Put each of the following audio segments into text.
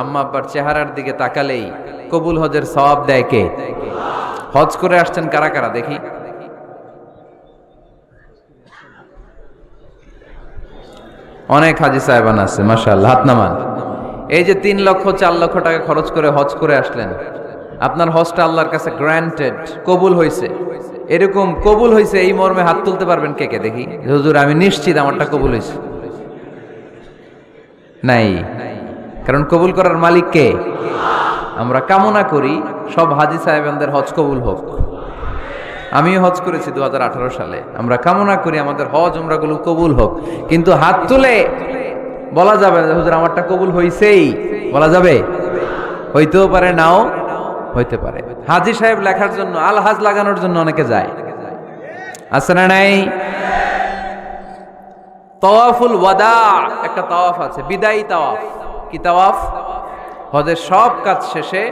আম্মা আব্বার চেহারার দিকে তাকালেই কবুল হজের সওয়াব দেয় কে? হজ করে আসছেন কারা কারা দেখি। অনেক হাজি সাহেবান আছে, মাশাআল্লাহ, হাত নামান। এই যে তিন লক্ষ, চার লক্ষ টাকা খরচ করে হজ করে আসলেন, আপনার হজটা আল্লাহর কাছে গ্র্যান্টেড কবুল হয়েছে এরকম কবুল হয়েছে এই মর্মে হাত তুলতে পারবেন কে কে দেখি। হুজুর, আমি নিশ্চিত আমারটা কবুল হয়েছে নাই। কারণ কবুল করার মালিক কে? আমরা কামনা করি সব হাজি সাহেবানদের হজ কবুল হোক। আমিও হজ করেছি দু হাজার আঠারো সালে। আমরা কামনা করি আমাদের হজ উমরাগুলো কবুল হোক। কিন্তু হাত তুলে বলা যাবে হুজুর, আমারটা কবুল হইছেই। বলা যাবে? হইতেও পারে, নাও হইতে পারে। হাজি সাহেব লেখার জন্য আল হাজ লাগানোর জন্য অনেকে যায়। আছে না নাই? তাওয়াফুল ওয়াদা, একটা তাওয়াফ আছে, বিদায়ী তাওয়াফ। কি তাওয়াফ? হজের সব কাজ শেষে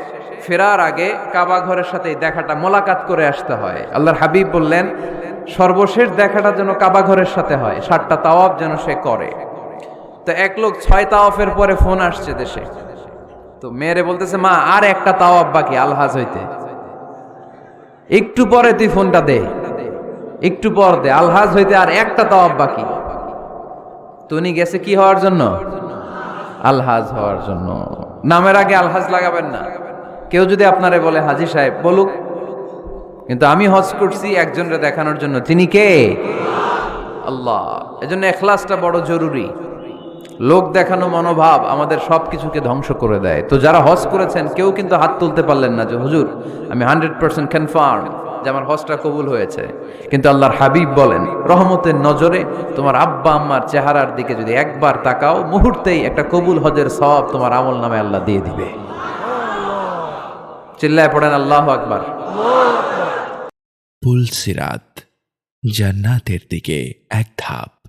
ফেরার আগে কাবা ঘরের সাথে দেখাটা, মোলাকাত করে আসতে হয়। আল্লাহর হাবিব বললেন, সর্বশেষ দেখাটা যেন কাবা ঘরের সাথে হয়, সাতটা তাওয়াফ যেন সে করে। তো এক লোক ছয় তাওয়াফের পরে ফোন আসছে দেশে। তো মেয়েরে বলতেছে, মা, আর একটা তাওয়াফ বাকি আলহাজ হইতে। একটু পরে তুই ফোনটা দে। একটু পর দে আলহাজ হইতে আর একটা তাওয়াফ বাকি। তো উনি গেছে কি হওয়ার জন্য? আলহাজ হওয়ার জন্য। নামের আগে আলহাজ লাগাবেন না। কেউ যদি আপনারে বলে, হাজি সাহেব, বলুক। কিন্তু আমি হজ করছি একজনরে দেখানোর জন্য। তিনি কে? আল্লাহ। এজন্য এখলাসটা বড় জরুরি। লোক দেখানো মনোভাব আমাদের সব কিছুকে ধ্বংস করে দেয়। তো যারা হজ করেছেন, কেউ কিন্তু হাত তুলতে পারলেন না যে, হুজুর, আমি হান্ড্রেড পার্সেন্ট কনফার্ম যে আমার হজটা কবুল হয়েছে। কিন্তু আল্লাহর হাবিব বলেন, রহমতের নজরে তোমার আব্বা আম্মার চেহারার দিকে যদি একবার তাকাও, মুহূর্তেই একটা কবুল হজের সব তোমার আমল নামে আল্লাহ দিয়ে দিবে। চিল্লায় পড়েন আল্লাহ আকবার। পুলসিরাত জান্নাতের দিকে এক ধাপ।